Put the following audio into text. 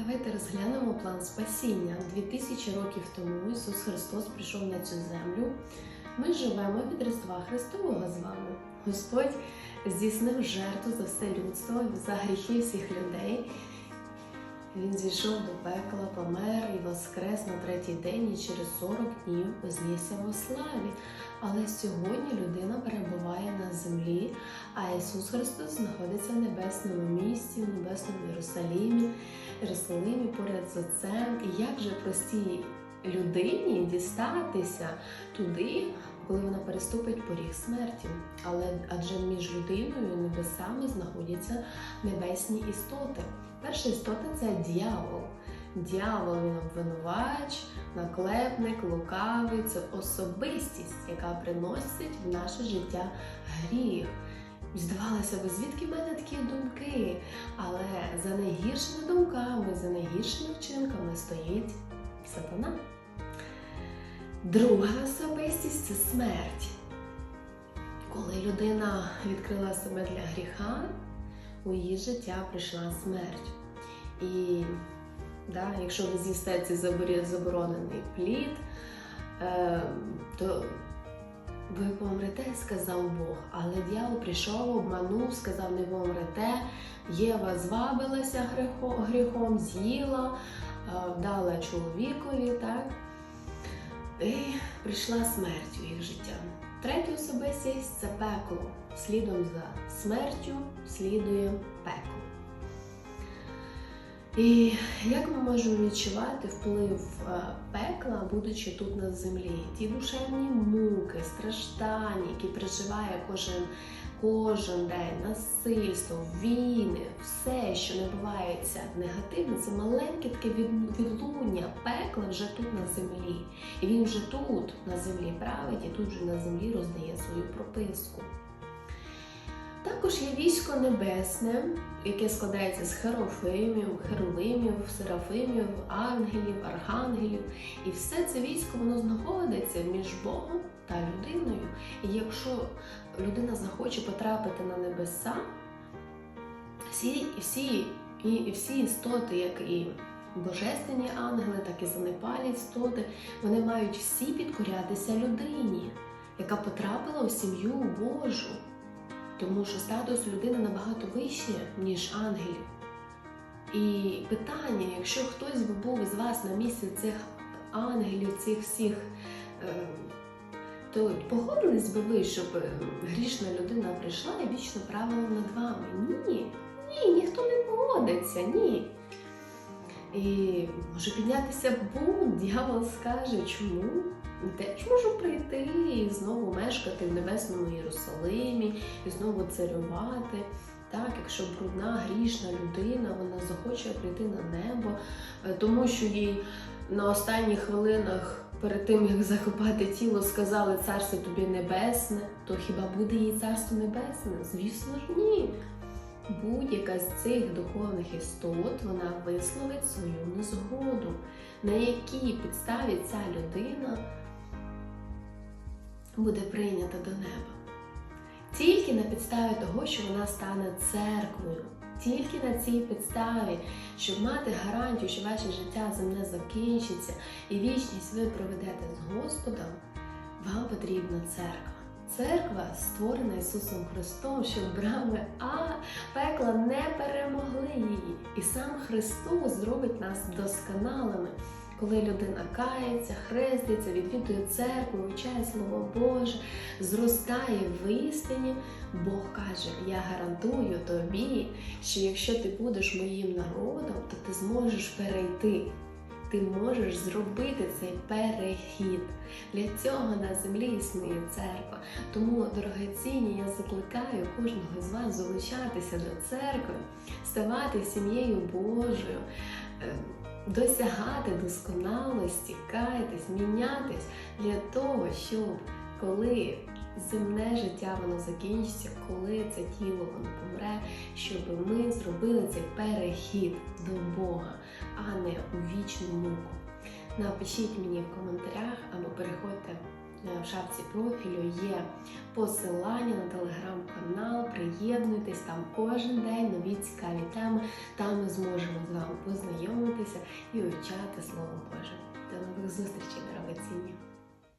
Давайте розглянемо план спасіння. Дві тисячі років тому Ісус Христос прийшов на цю землю. Ми живемо від Різдва Христового з вами. Господь здійснив жертву за все людство, за гріхи всіх людей. Він зійшов до пекла, помер і воскрес на третій день і через 40 днів вознісся во славі. Але сьогодні людина перебуває на землі, а Ісус Христос знаходиться в небесному місті, в небесному Єрусалімі, Єрусалимі поряд з Отцем. І як же простій людині дістатися туди, коли вона переступить поріг смерті? Але адже між людиною і небесами знаходяться небесні істоти. Перша істота це дьявол. Дьявол він обвинувач, наклепник, лукавий це особистість, яка приносить в наше життя гріх. Здавалося б, звідки в мене такі думки? Але за найгіршими думками, за найгіршими вчинками стоїть сатана. Друга особистість це смерть. Коли людина відкрила себе для гріха, у її життя прийшла смерть. І да, якщо ви з'їсте цей заборонений плід, е, то ви помрете, сказав Бог. Але дьявол прийшов, обманув, сказав, не помрете. Єва звабилася гріхом, з'їла, е, дала чоловікові, так? І прийшла смерть у їх життя. Третя особистість це пекло. Слідом за смертю слідує пекло. І як ми можемо відчувати вплив е, пекла, будучи тут на землі? Ті душевні муки, страждання, які переживає кожен, кожен день, насильство, війни, все, що набувається негативно, це маленьке таке від- відлуння пекла вже тут на землі. І він вже тут на землі править, і тут вже на землі роздає свою прописку. Також є військо небесне, яке складається з херофимів, херувимів, серафимів, ангелів, архангелів. І все це військо воно знаходиться між Богом та людиною. І якщо людина захоче потрапити на небеса, всі, всі, і всі істоти, як і божественні ангели, так і занепалі істоти, вони мають всі підкорятися людині, яка потрапила у сім'ю Божу. Тому що статус людини набагато вищий, ніж ангелів. І питання, якщо хтось би був із вас на місці цих ангелів, цих всіх, е, то погодились би ви, щоб е, грішна людина прийшла і вічно правила над вами? Ні, ні, ніхто не погодиться, ні. І може піднятися бунт, дьявол скаже, чому? Теж можу прийти і знову мешкати в небесному Єрусалимі, і знову царювати. Так, якщо брудна, грішна людина, вона захоче прийти на небо, е, тому що їй на останніх хвилинах перед тим, як закопати тіло, сказали царство тобі небесне, то хіба буде їй царство небесне? Звісно ж, ні. Будь-яка з цих духовних істот вона висловить свою незгоду, на якій підставі ця людина буде прийнята до неба. Тільки на підставі того, що вона стане церквою, тільки на цій підставі, щоб мати гарантію, що ваше життя земне закінчиться і вічність ви проведете з Господом, вам потрібна церква. Церква створена Ісусом Христом, щоб брами а пекла не перемогли її. І сам Христос зробить нас досконалими. Коли людина кається, хреститься, відвідує церкву, вивчає Слово Боже, зростає в істині, Бог каже: Я гарантую тобі, що якщо ти будеш моїм народом, то ти зможеш перейти. Ти можеш зробити цей перехід. Для цього на землі існує церква. Тому, дорогоцінні, я закликаю кожного з вас залучатися до церкви, ставати сім'єю Божою. Досягати досконалості, каятись, мінятись для того, щоб коли земне життя воно закінчиться, коли це тіло воно помре, щоб ми зробили цей перехід до Бога, а не у вічну муку. Напишіть мені в коментарях або переходьте в шапці профілю є посилання на телеграм-канал. Приєднуйтесь там кожен день нові цікаві теми. Там ми зможемо з вами познайомитися. і вивчати Слово Боже. До нових зустрічей, дорогоцінні!